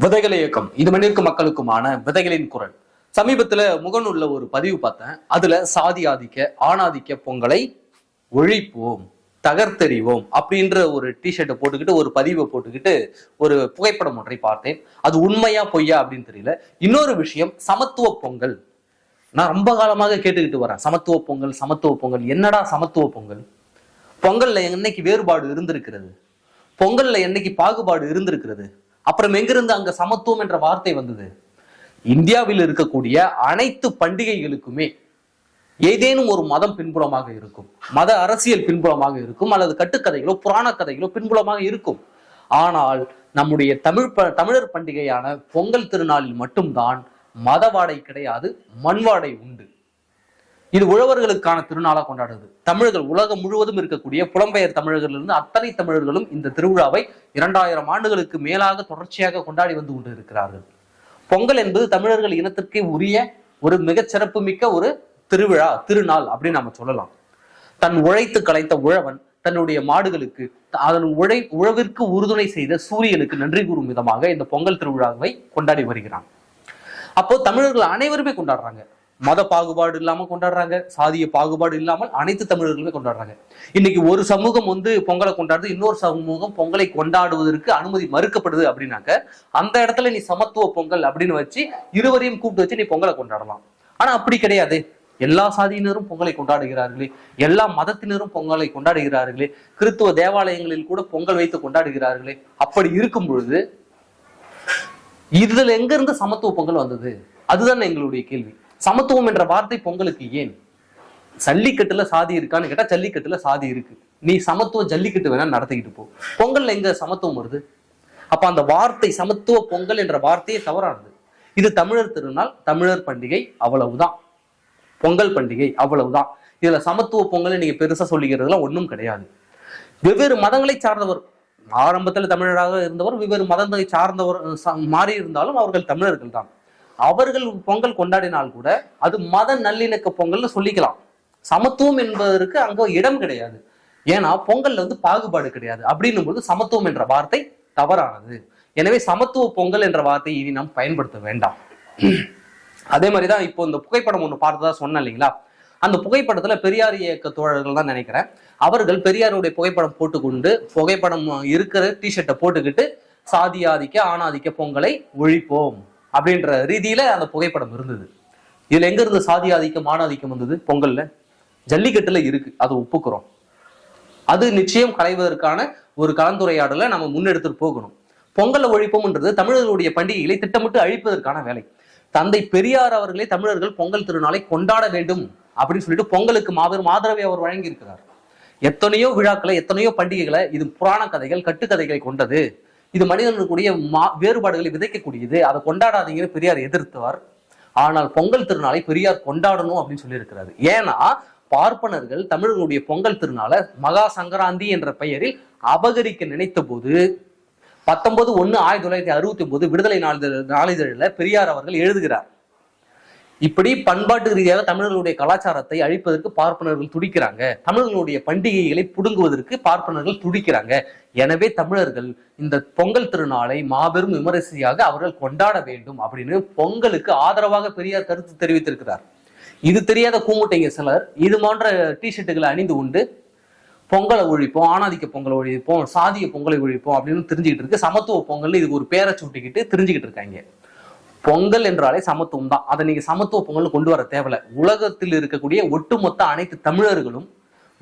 விதைகள் இயக்கம். இது மண்ணிற்கு மக்களுக்குமான விதைகளின் குரல். சமீபத்துல முகநூல்ல ஒரு பதிவு பார்த்தேன். அதுல சாதி ஆதிக்க ஆணாதிக்க பொங்கலை ஒழிப்போம் தகர்த்தெறிவோம் அப்படின்ற ஒரு டிஷர்ட்டை போட்டுக்கிட்டு ஒரு பதிவை போட்டுக்கிட்டு ஒரு புகைப்படம் ஒன்றை பார்த்தேன். அது உண்மையா பொய்யா அப்படின்னு தெரியல. இன்னொரு விஷயம் சமத்துவ பொங்கல். நான் ரொம்ப காலமாக கேட்டுக்கிட்டு வரேன். சமத்துவ பொங்கல் சமத்துவ பொங்கல். என்னடா சமத்துவ பொங்கல்? பொங்கல்ல என்னைக்கு வேறுபாடு இருந்திருக்கிறது? பொங்கல்ல என்னைக்கு பாகுபாடு இருந்திருக்கிறது? அப்புறம் எங்கிருந்து அங்க சமத்துவம் என்ற வார்த்தை வந்தது? இந்தியாவில் இருக்கக்கூடிய அனைத்து பண்டிகைகளுக்குமே ஏதேனும் ஒரு மதம் பின்புலமாக இருக்கும். மத அரசியல் பின்புலமாக இருக்கும் அல்லது கட்டுக்கதைகளோ புராண கதைகளோ பின்புலமாக இருக்கும். ஆனால் நம்முடைய தமிழ் ப தமிழர் பண்டிகையான பொங்கல் திருநாளில் மட்டும்தான் மதவாடை கிடையாது மண்வாடை உண்டு. இது உழவர்களுக்கான திருநாளா கொண்டாடுது தமிழர்கள் உலகம் முழுவதும் இருக்கக்கூடிய புலம்பெயர் தமிழர்களிலிருந்து அத்தனை தமிழர்களும் இந்த திருவிழாவை இரண்டாயிரம் ஆண்டுகளுக்கு மேலாக தொடர்ச்சியாக கொண்டாடி வந்து கொண்டு இருக்கிறார்கள் பொங்கல் என்பது தமிழர்கள் இனத்திற்கே உரிய ஒரு மிகச்சிறப்பு மிக்க ஒரு திருவிழா திருநாள் அப்படின்னு நம்ம சொல்லலாம். தன் உழைத்து கலைத்த உழவன் தன்னுடைய மாடுகளுக்கு அதன் உழை உழவிற்கு உறுதுணை செய்த சூரியனுக்கு நன்றி கூறும் விதமாக இந்த பொங்கல் திருவிழாவை கொண்டாடி வருகிறான். அப்போ தமிழர்கள் அனைவருமே கொண்டாடுறாங்க. மத பாகுபாடு இல்லாமல் கொண்டாடுறாங்க. சாதிய பாகுபாடு இல்லாமல் அனைத்து தமிழர்களுமே கொண்டாடுறாங்க. இன்னைக்கு ஒரு சமூகம் வந்து பொங்கலை கொண்டாடுது இன்னொரு சமூகம் பொங்கலை கொண்டாடுவதற்கு அனுமதி மறுக்கப்படுது அப்படின்னாக்க அந்த இடத்துல நீ சமத்துவ பொங்கல் அப்படின்னு வச்சு இருவரையும் கூப்பிட்டு வச்சு நீ பொங்கலை கொண்டாடலாம். ஆனா அப்படி கிடையாது. எல்லா சாதியினரும் பொங்கலை கொண்டாடுகிறார்களே. எல்லா மதத்தினரும் பொங்கலை கொண்டாடுகிறார்களே. கிறித்துவ தேவாலயங்களில் கூட பொங்கல் வைத்து கொண்டாடுகிறார்களே. அப்படி இருக்கும் பொழுது இதுல எங்க இருந்து சமத்துவ பொங்கல் வந்தது? அதுதான் எங்களுடைய கேள்வி. சமத்துவம் என்ற வார்த்தை பொங்கலுக்கு ஏன்? ஜல்லிக்கட்டுல சாதி இருக்கான்னு கேட்டா ஜல்லிக்கட்டுல சாதி இருக்கு. நீ சமத்துவ ஜல்லிக்கட்டு வேணா நடத்திக்கிட்டு போ. பொங்கல்ல எங்க சமத்துவம் வருது? அப்ப அந்த வார்த்தை சமத்துவ பொங்கல் என்ற வார்த்தையே தவறானது. இது தமிழர் திருநாள் தமிழர் பண்டிகை அவ்வளவுதான். பொங்கல் பண்டிகை அவ்வளவுதான். இதுல சமத்துவ பொங்கல் நீங்க பெருசா சொல்லிக்கிறதுலாம் ஒண்ணும் கிடையாது. வெவ்வேறு மதங்களை சார்ந்தவர் ஆரம்பத்துல தமிழராக இருந்தவர் வெவ்வேறு மதங்களை சார்ந்தவர் மாறி இருந்தாலும் அவர்கள் தமிழர்கள் தான் அவர்கள் பொங்கல் கொண்டாடினால் கூட அது மத நல்லிணக்க பொங்கல்னு சொல்லிக்கலாம். சமத்துவம் என்பதற்கு அங்க இடம் கிடையாது. ஏன்னா பொங்கல்ல வந்து பாகுபாடு கிடையாது. அப்படின்னும் போது சமத்துவம் என்ற வார்த்தை தவறானது. எனவே சமத்துவ பொங்கல் என்ற வார்த்தையை இனி நாம் பயன்படுத்த வேண்டாம். அதே மாதிரிதான் இப்போ இந்த புகைப்படம் ஒன்று பார்த்ததா சொன்னேன் இல்லைங்களா? அந்த புகைப்படத்துல பெரியார் இயக்க தோழர்கள் தான் நினைக்கிறேன். அவர்கள் பெரியாருடைய புகைப்படம் போட்டுக்கொண்டு புகைப்படம் இருக்கிற டிஷர்ட்டை போட்டுக்கிட்டு சாதி ஆதிக்க ஆணாதிக்க பொங்கலை ஒழிப்போம். அப்படின்ற ரீதியில அந்த புகைப்படம் இருந்தது. இதுல எங்க இருந்து சாதி ஆதிக்கம் மானாதிக்கம் வந்தது? பொங்கல்ல. ஜல்லிக்கட்டுல இருக்கு. அதை ஒப்புக்கிறோம். அது நிச்சயம் களைவதற்கான ஒரு கலந்துரையாடலை நம்ம முன்னெடுத்துட்டு போகணும். பொங்கலை ஒழிப்போம்ன்றது தமிழர்களுடைய பண்டிகைகளை திட்டமிட்டு அழிப்பதற்கான வேலை. தந்தை பெரியார் அவர்களே தமிழர்கள் பொங்கல் திருநாளை கொண்டாட வேண்டும் அப்படின்னு சொல்லிட்டு பொங்கலுக்கு மாபெரும் ஆதரவை அவர் வழங்கியிருக்கிறார். எத்தனையோ விழாக்களை எத்தனையோ பண்டிகைகளை இது புராண கதைகள் கட்டுக்கதைகளை கொண்டது. இது மனிதர்களுடைய மா வேறுபாடுகளை விதைக்கக்கூடியது. அதை கொண்டாடாதீங்கன்னு பெரியார் எதிர்த்தவர். ஆனால் பொங்கல் திருநாளை பெரியார் கொண்டாடணும் அப்படின்னு சொல்லியிருக்கிறாரு. ஏன்னா பார்ப்பனர்கள் தமிழர்களுடைய பொங்கல் திருநாளை மகா சங்கராந்தி என்ற பெயரில் அபகரிக்க நினைத்த போது பத்தொன்பது ஒன்று ஆயிரத்தி தொள்ளாயிரத்தி அறுபத்தி ஒன்பது விடுதலை நாளிதழ் நாளிதழில் பெரியார் அவர்கள் எழுதுகிறார். இப்படி பண்பாட்டு ரீதியாக தமிழர்களுடைய கலாச்சாரத்தை அழிப்பதற்கு பார்ப்பனர்கள் துடிக்கிறாங்க. தமிழர்களுடைய பண்டிகைகளை புடுங்குவதற்கு பார்ப்பனர்கள் துடிக்கிறாங்க. எனவே தமிழர்கள் இந்த பொங்கல் திருநாளை மாபெரும் விமரிசையாக அவர்கள் கொண்டாட வேண்டும் அப்படின்னு பொங்கலுக்கு ஆதரவாக பெரியார் கருத்து தெரிவித்திருக்கிறார். இது தெரியாத கூமுட்டைங்க சிலர் இது போன்ற டிஷர்ட்டுகளை அணிந்து கொண்டு பொங்கலை ஒழிப்போம் ஆணாதிக்க பொங்கலை ஒழிப்போம் சாதிய பொங்கலை ஒழிப்போம் அப்படின்னு தெரிஞ்சுக்கிட்டு இருக்கு. சமத்துவ பொங்கல் இதுக்கு ஒரு பேரை சூட்டிக்கிட்டு தெரிஞ்சுக்கிட்டு இருக்காங்க. பொங்கல் என்றாலே சமத்துவம் தான். அதை நீங்க சமத்துவ பொங்கல் கொண்டு வர தேவையில்ல. உலகத்தில் இருக்கக்கூடிய ஒட்டுமொத்த அனைத்து தமிழர்களும்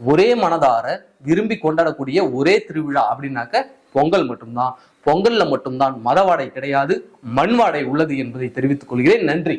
ஒரே மனதார விரும்பி கொண்டாடக்கூடிய ஒரே திருவிழா அப்படின்னாக்க பொங்கல் மட்டும்தான். பொங்கல்ல மட்டும்தான் மதவாடை கிடையாது. மண்வாடை உள்ளது என்பதை தெரிவித்துக் கொள்கிறேன். நன்றி.